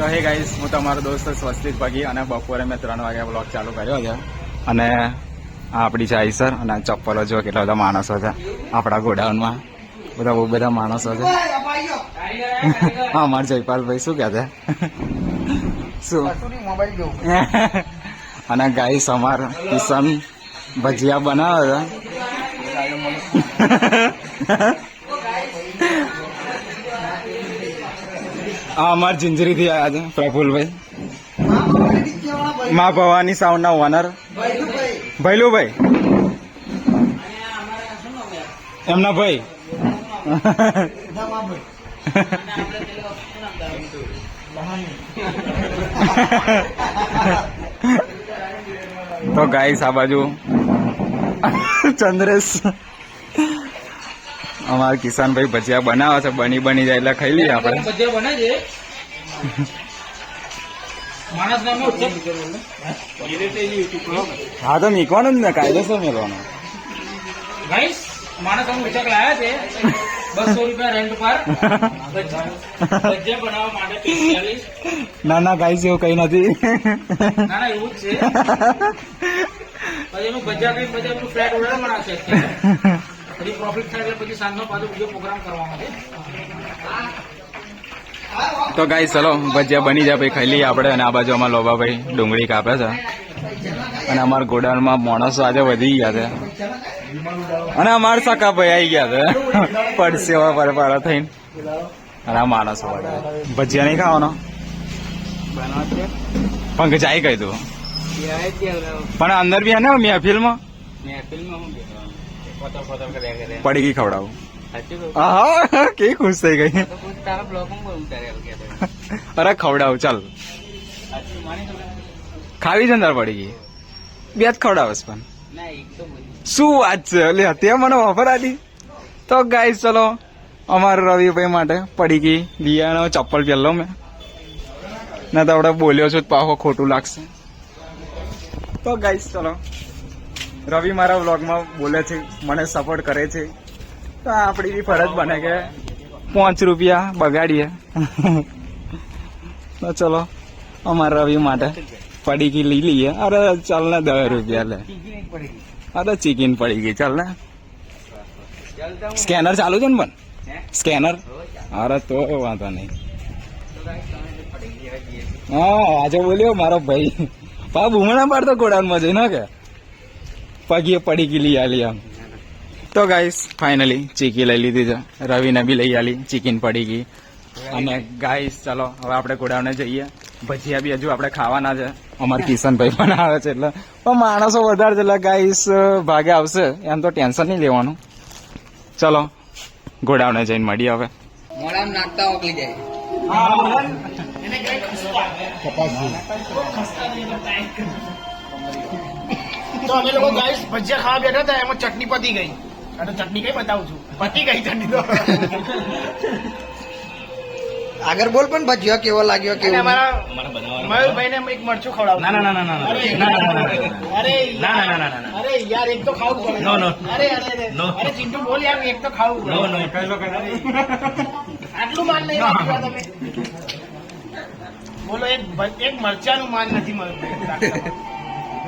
તો હે ગાઈસ હું તમારો દોસ્ત સ્વસ્તિક પગી અને બપોરે મેં ત્રણ વાગ્યા બ્લોગ ચાલુ કર્યો છે. અને આ આપણી છે આઈસર અને ચપ્પલો જો કેટલા બધા માણસો છે. આપણા ગોડાઉનમાં બધા બહુ બધા માણસો છે. હા અમાર જયપાલભાઈ શું કહે છે? શું? અને ગાઈસ અમાર કિશન ભજીયા બનાવે છે. આ અમાર જિંજરીથી આવ્યા છે, પ્રફુલભાઈ. મા ભવાની સાઉન્ડના ઓનર ભૈલુભાઈ. એમના ભાઈ. તો ગાઈસ આ બાજુ ચંદ્રેશ અમારા કિસાનભાઈ ભજીયા બનાવે છે બની બની જાય એટલે ખાઈ લઈએ આપણે. બધે બને છે હા તો મીકવાનું જ ને કાયદેસર મેળવાનો. ગાઈસ માણસ અમે ઉચક લાયા છે. બસો રૂપિયા રેન્ટ પર. ભજીયા બનાવવા માટે ના ના ગાઈસ એવું કઈ નથી. ના ના એવું જ છે. પછી એનું ભજીયા કઈ પછી એનું ફ્લેટ ઓર્ડર છે. પછી પ્રોફિટ થાય એટલે પછી સાંજનો પાછો બીજો પ્રોગ્રામ કરવાનો છે તો ગાઈ ચલો ભજીયા બની જાય ભાઈ ખાઈ લઈએ આપણે અને આ બાજુ અમારા લોબાભાઈ ડુંગળી કાપે છે. અને અમારા ગોડાઉનમાં માણસો આજે વધી ગયા છે. અને અમારા સકાભાઈ આવી ગયા છે. પડસેવા પરપારા થઈને. અને આ માણસો ભજીયા નહીં ખાવાનો? પંખ જાય ગયું તું. પણ અંદર બી હે ને મહેફિલમાં પડી ગઈ ખવડાવું. હા કેવી ખુશ થઈ ગઈ. અરે ખવડાવું ચાલ. ખાવી છે અંદર પડી ગઈ? બે જ ખવડાવસ પણ. શું વાત છે? એટલે તે મને ઓફર આલી તો ગાઈસ ચલો અમારા રવિભાઈ માટે પડી ગઈ દિયાનો ચપ્પલ પહેરલો મેં. ના તો આપણે બોલ્યો છું પાહો ખોટું લાગશે. તો ગાઈસ ચલો. રવિ મારા વ્લોગમાં બોલે છે, મને સપોર્ટ કરે છે. તો આપણી બી ફરજ બને કે પાંચ રૂપિયા બગાડીએ. તો ચલો, અમારા રવિ માટે પડીકી લઈ લઈએ. અરે ચાલ ને દસ રૂપિયા લે. અરે ચિકન પડી ગઈ. ચાલ ને. સ્કેનર ચાલુ છે ને પણ? સ્કેનર? અરે તો વાંધો નહીં. હા, આજે બોલ્યો મારો ભાઈ. પા બુમણા પાડતો ગોડાઉનમાં જઈને કે? પગીએ પડી ગઈ લઈ આલી આમ. તો ગાઈસ ફાઇનલી ચીકી લઈ લીધી છે. રવિને બી લઈ આલી. ચીકીન પડી ગઈ. અને ગાઈસ ચલો હવે આપણે ગોડાઉને જઈએ. ભજીયા બી હજુ આપણે ખાવાના છે. અમાર કિશનભાઈ પણ આવે છે એટલે. પણ માણસો વધારે છે એટલે ગાઈસ ભાગે આવશે. એમ તો ટેન્શન નહીં લેવાનું. ચલો ગોડાઉને જઈને મળીએ હવે. મોડામાં નાખતા ઓકલી જાય. તો અમે લોકો ગાઈસ ભજીયા ખાવા બેઠા હતા એમાં ચટણી પતી ગઈ અને ચટણી કઈ બતાવું છું પતી ગઈ ચટણી તો આગળ બોલ પણ ભજીયો કેવો લાગ્યો કેવો મયુરભાઈ ને એક મરચું ખવડાવું ના ના ના ના ના અરે ના ના ના ના અરે યાર એક તો ખાવું પડે નો નો અરે અરે નો અરે ચિંટુ બોલ યાર એક તો ખાવું પડે નો નો આટલું માન નહીં રાખ્યું તમે બોલો એક એક મરચાનું માન નથી મળતું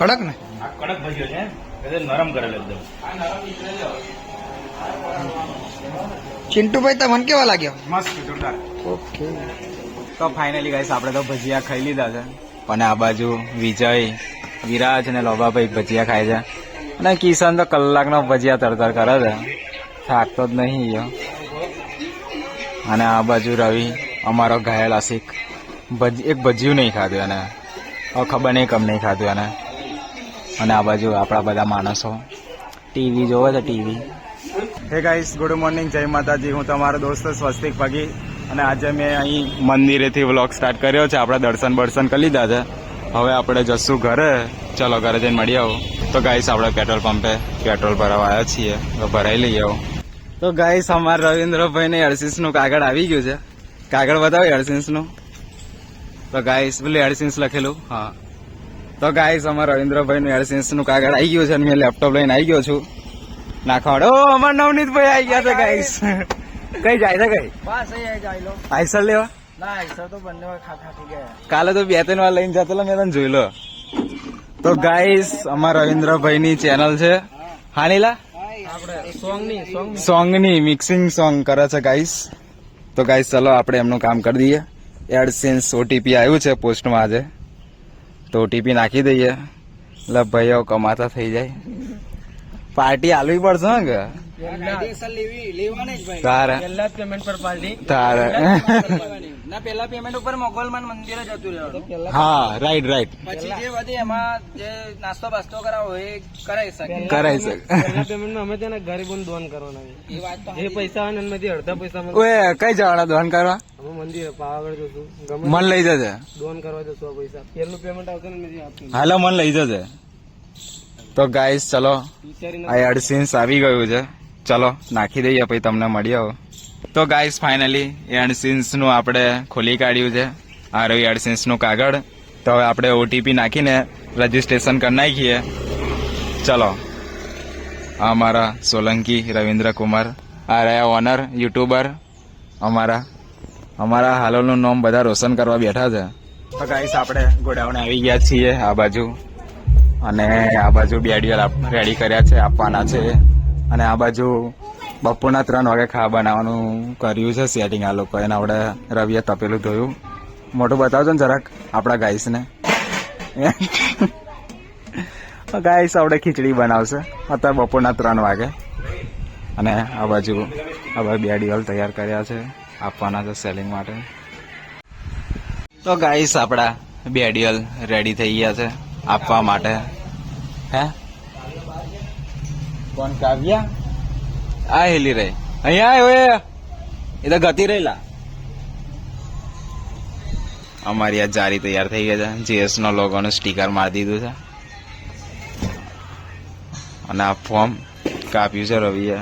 કડક ને? આ કડક ભજીયો છે એટલે નરમ કરેલો એકદમ. ચિંટુભાઈ તમને કેવા લાગ્યો? મસ્ત જોરદાર. ઓકે. તો ફાઇનલી ગાઈસ આપણે તો ભજીયા ખાઈ લીધા છે. અને આ બાજુ વિજય વિરાજ અને લોબાભાઈ ભજીયા ખાય છે. અને કિશન તો કલાકનો ભજીયા તરતર કરે છે. થાકતો જ નહીં યો અને આ બાજુ રવિ અમારો ઘાયલ આશિક. ભજી એક ભજીયું નહીં ખાધું એને. ખબર નહીં કમ નહીં ખાધું એને. અને આ બાજુ આપણા બધા માણસો. ટીવી જોવે છે ટીવી હે ગાઈસ ગુડ મોર્નિંગ જય માતાજી. હું તમારો દોસ્ત સ્વસ્તિક પગી અને આજે મેં અહીં મંદિરેથી વ્લોગ સ્ટાર્ટ કર્યો છે. આપણે દર્શન બર્શન કરી લીધા છે. હવે આપણે જશું ઘરે. ચલો ઘરે જઈને મળી આવો. તો ગાઈસ આપણે પેટ્રોલ પંપે પેટ્રોલ ભરાવા આવ્યા છીએ. તો ભરાઈ આવો. તો ગાઈસ અમારા રવિન્દ્રભાઈ ને એડસિન્સનું કાગળ આવી ગયું છે. કાગળ બતાવો એડસિન્સનું. તો ગાઈસ પેલું એડસિન્સ લખેલું. હા. તો ગાઈસ અમારા રવિન્દ્રભાઈ નું એડસિન્સનું કાગળ આવી ગયું છે અને મેં લેપટોપ લઈને આવી ગયો છું. નાખવાડો. ઓ અમાર નવનીતભાઈ આવી ગયા છે ગાઈસ કઈ જાય છે કઈ? બસ આઈસર લેવા? ના આઈસર તો બંને ગયા. કાલે તો બે ત્રણ વાર લઈને જતો મેં તને જોઈ લો. તો ગાઈસ અમારા રવિન્દ્રભાઈ ની ચેનલ છે હાનીલા આપણે સોંગ સોંગ સોંગની મિક્સિંગ સોંગ કરે છે ગાઈસ તો ગાઈસ ચલો આપણે એમનું કામ કરી દઈએ. એડસેન્સ ઓટીપી આવ્યું છે પોસ્ટમાં આજે. તો ઓટીપી નાખી દઈએ. એટલે ભાઈઓ કમાતા થઈ જાય. પાર્ટી આલવી પડશે ને કે? તારે. પેમેન્ટ પર પાર્ટી. તારે. ના પેલા પેમેન્ટ ઉપર મોગલમાન મંદિરે જતું રહેવાનું. હા રાઈટ રાઈટ પછી જે વધે એમાં જે નાસ્તો બાસ્તો કરાવો એ કરાવી શકે. કરાઈ શકે. અમે તેને ગરીબોને દોન કરવાના એ વાત તો જે પૈસા આવે ને એમાંથી અડધા પૈસા ઓએ કઈ જવાના દોન કરવા? અમે મંદિરે પાવાગઢ જશું. મન લઈ જશે દોન કરવા જશું આ પૈસા. પેલું પેમેન્ટ આવશે ને હાલો મન લઈ જશે તો ગાઈસ ચલો. આ એડસીન્સ આવી ગયું છે. ચલો, નાખી દઈએ પછી તમને મળી આવો. તો ગાઈસ ફાઇનલી એડસીન્સનું આપણે ખોલી કાઢ્યું છે. આ રહ્યું એડસિન્સનું કાગળ. તો હવે આપણે ઓટીપી નાખીને રજીસ્ટ્રેશન કરી નાખીએ. ચલો અમારા સોલંકી રવિન્દ્ર કુમાર આ રહ્યા ઓનર યુટ્યુબર અમારા અમારા હાલોનું નામ બધા રોશન કરવા બેઠા છે. તો ગાઈસ આપણે ગોડાઉન આવી ગયા છીએ આ બાજુ. અને આ બાજુ બેડિયલ રેડી કર્યા છે, આપવાના છે. અને આ બાજુ બપોરના ત્રણ વાગે ખાવા બનાવવાનું કર્યું છે સેટિંગ આ લોકો. એને આપણે રવિએ તપેલું ધોયું. મોટું બતાવજો ને જરાક આપણા ગાઈસને ગાઈસ આપણે ખીચડી બનાવશે. અત્યારે બપોરના ત્રણ વાગે. અને આ બાજુ હવે બે બેડિયલ તૈયાર કર્યા છે આપવાના છે સેલિંગ માટે. તો ગાઈસ આપણા બેડિયલ રેડી થઈ ગયા છે આપવા માટે. હે? કોણ કાવ્યા. આ હેલી રે અહીંયા આવ્યો એ. તો ગતિ રહેલા. અમારી આ જારી તૈયાર થઈ ગઈ છે. જીએસ નો લોગો નું સ્ટીકર મારી દીધું છે. અને આ ફોર્મ કાપ્યું છે રવિએ.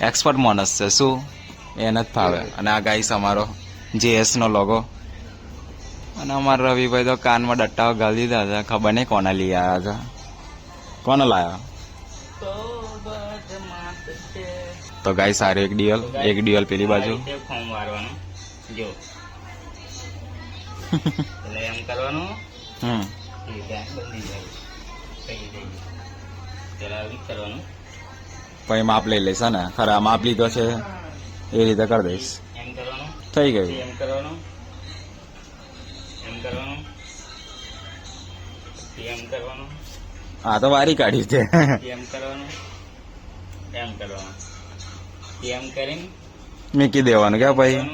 એક્સપર્ટ માણસ છે. શું? એને જ ફાવે. અને આ ગાઈસ અમારો જીએસ નો લોગો અને અમારા રવિભાઈ તો કાનમાં ડટ્ટાઓ ગાળી દીધા છે. ખબર નહીં કોને લઈ આવ્યા છે. કોને લાયા? તો ગાય સારું એક ડિયલ એક ડિયલ પેલી બાજુ. ફોર્મ જો. એટલે એમ કરવાનું. હમ. પછી માપ લઈ લઈશ હે ને? ખરા માપ લીધો છે. એ રીતે કરી દઈશ. થઈ ગયું. એમ કરવાનું. એમ કરવાનું. એમ કરવાનું. હા તો વારી કાઢી છે. એમ કરવાનું. એમ કરવાનું. એમ કરીને મૂકી દેવાનું કે ભાઈ?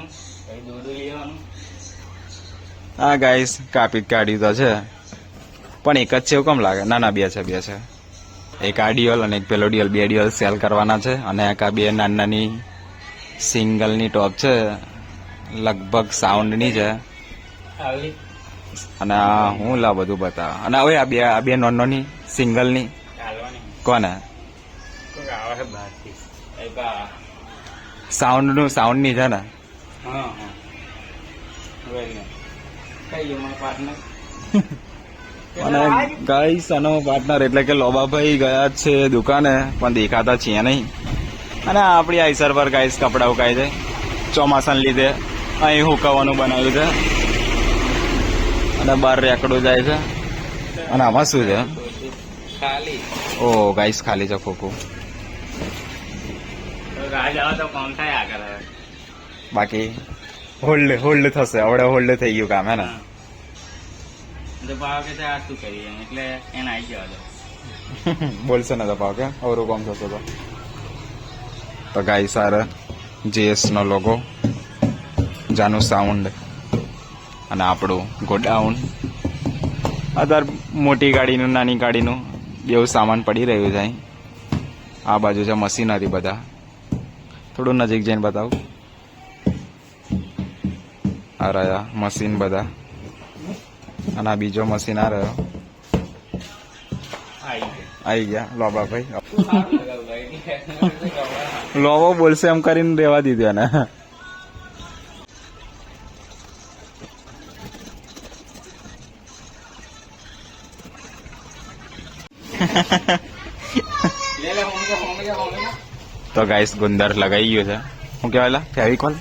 હા ગાઈસ કાપી કાઢ્યું તો છે. પણ એક જ છે એવું કેમ લાગે? ના ના બે છે બે છે. એક આ ડિયલ અને એક પેલો ડિયલ. બે ડિયલ સેલ કરવાના છે અને એક આ બે નાની નાની સિંગલની ટોપ છે. લગભગ સાઉન્ડની છે. અને આ હું લા બધું બતાવ. અને હવે આ બે આ બે નોન નોની સિંગલની કોને? કોઈ નું સાઉન્ડ સાઉન્ડની છે ને. હા હા. વેરી કઈ ગયો પાર્ટનર અને ગાઈસ આનો પાર્ટનર એટલે કે લોબાભાઈ ગયા છે દુકાને પણ દેખાતા છીએ નહીં. અને આપણી આઈસર પર ગાઈસ કપડા ઉકાય છે. ચોમાસાને લીધે અહીં હુકવવાનું બનાવ્યું છે. અને બાર રેકડું જાય છે. અને આમાં શું છે? ખાલી. ઓ ગાઈસ ખાલી છે ખોખું. રાજ આવે તો કોણ થાય આગળ હવે બાકી હોલ્ડ હોલ્ડ થશે. હવે હોલ્ડ થઈ ગયું કામ હે ને? તો ભાવ કે આ શું કરીએ? એટલે એને આવી જવા દો. બોલશે ને તો ભાવ કે? અવરું કોમ થશે તો. તો ગાઈ સાર જીએસ નો લોગો જાનું સાઉન્ડ અને આપણું ગોડાઉન અત્યારે મોટી ગાડીનું નાની ગાડીનું બેવું સામાન પડી રહ્યું છે આ બાજુ છે મશીનરી બધા. થોડું નજીક જઈને બતાવું. આ રહ્યા મશીન બધા. અને આ બીજો મશીન આ રહ્યો. આવી ગયા, લોબા ભાઈ. લોબો બોલશે એમ કરીને રેવા દીધો એને. તો ગાઈસ ગુંદર લગાઈ ગયો છે. હું કહેવાયેલા ફેવિકોલ?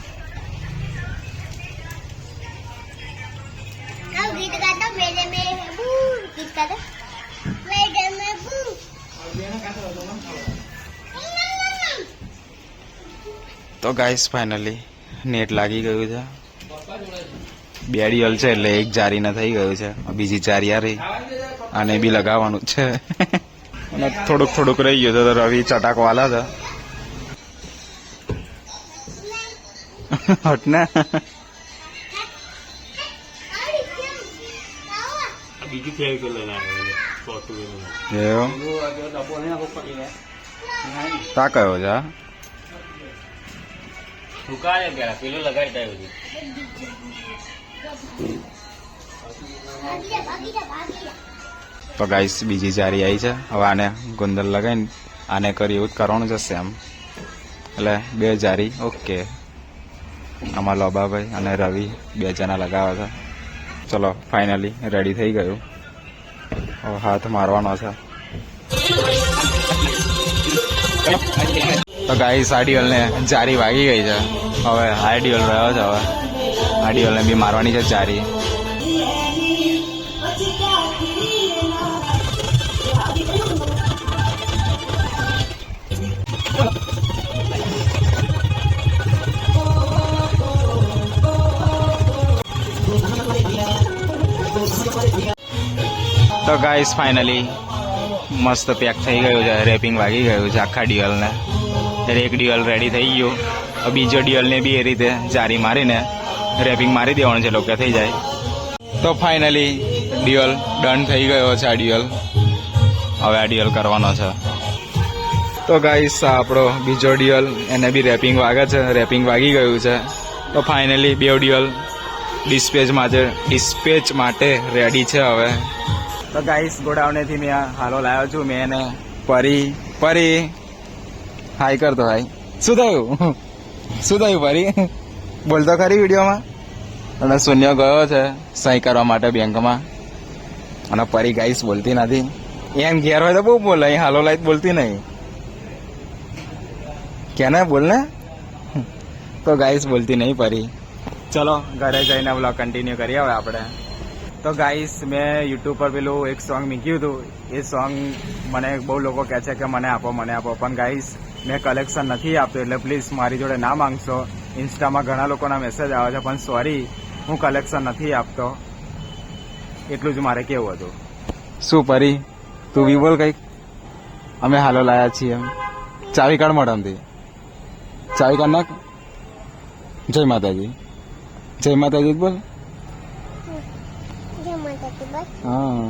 તો ગાઈસ ફાઇનલી નેટ લાગી ગયું છે. બે ડિયલ છે એટલે એક જારીને થઈ ગયું છે. બીજી જારી આ રહી. અને બી લગાવવાનું છે. અને થોડુંક થોડુંક રહી ગયું તો રવિ ચટાકવાલા હતા હટ ને. બીજું ફેર તા તો ગાઈસ બીજી જારી આવી છે. હવે આને ગુંદર લગાવીને આને કરી એવું જ કરવાનું જશે એમ. એટલે બે જારી ઓકે આમાં લોબાભાઈ અને રવિ બે જણા લગાવ્યા હતા. ચલો ફાઇનલી રેડી થઈ ગયું. હવે હાથ મારવાનો છે. તો ગાઈસ આ ડિયલને જારી વાગી ગઈ છે. હવે આ ડિયલ રહ્યો છે હવે. આ ડિયલને બી મારવાની છે જારી. તો ગાઈસ ફાઇનલી મસ્ત પેક થઈ ગયું છે. રેપિંગ વાગી ગયું છે આખા ડ્યુઅલને એટલે એક ડ્યુઅલ રેડી થઈ ગયું. બીજો ડ્યુઅલને બી એ રીતે જારી મારીને રેપિંગ મારી દેવાનું છે, લોકો થઈ જાય. તો ફાઇનલી ડ્યુઅલ ડન થઈ ગયો છે આ ડ્યુઅલ હવે આ ડ્યુઅલ કરવાનો છે. તો ગાઈસ આપણો બીજો ડ્યુઅલ એને બી રેપિંગ વાગે છે. રેપિંગ વાગી ગયું છે. તો ફાઇનલી બે ડ્યુઅલ ડિસ્પેચ માટે ડિસ્પેચ માટે રેડી છે હવે. તો ગાઈસ ગોડાઉનેથી મેં હાલો લાવ્યો છું. મેં એને પરી પરી. હાય કરતો હાય શું થયું? શું થયું પરી? બોલતો ખરી વિડીયોમાં? અને શૂન્ય ગયો છે સહી કરવા માટે બેંકમાં. અને પરી ગાઈસ બોલતી નથી. એમ ઘેર હોય તો બહુ બોલે, અહીં હાલો લાઈ બોલતી નહીં. કેને? બોલ ને તો ગાઈસ બોલતી નહીં પરી. ચલો, ઘરે જઈને બ્લોગ કન્ટિન્યુ કરીએ હવે આપણે. તો ગાઈસ મેં યુટ્યુબ પર પેલું એક સોંગ મૂક્યું હતું. એ સોંગ મને બહુ લોકો કહે છે કે મને આપો મને આપો. પણ ગાઈસ મેં કલેક્શન નથી આપતું એટલે પ્લીઝ મારી જોડે ના માંગશો. ઇન્સ્ટામાં ઘણા લોકોના મેસેજ આવે છે પણ સોરી હું કલેક્શન નથી આપતો. એટલું જ મારે કેવું હતું. શું પરી? તું બી બોલ કંઈક? અમે હાલો લાયા છીએ એમ. ચાવી કાઢ મોઢામાંથી. ચાવી કાઢ નાખ. જય માતાજી. જય માતાજી બોલ. oh.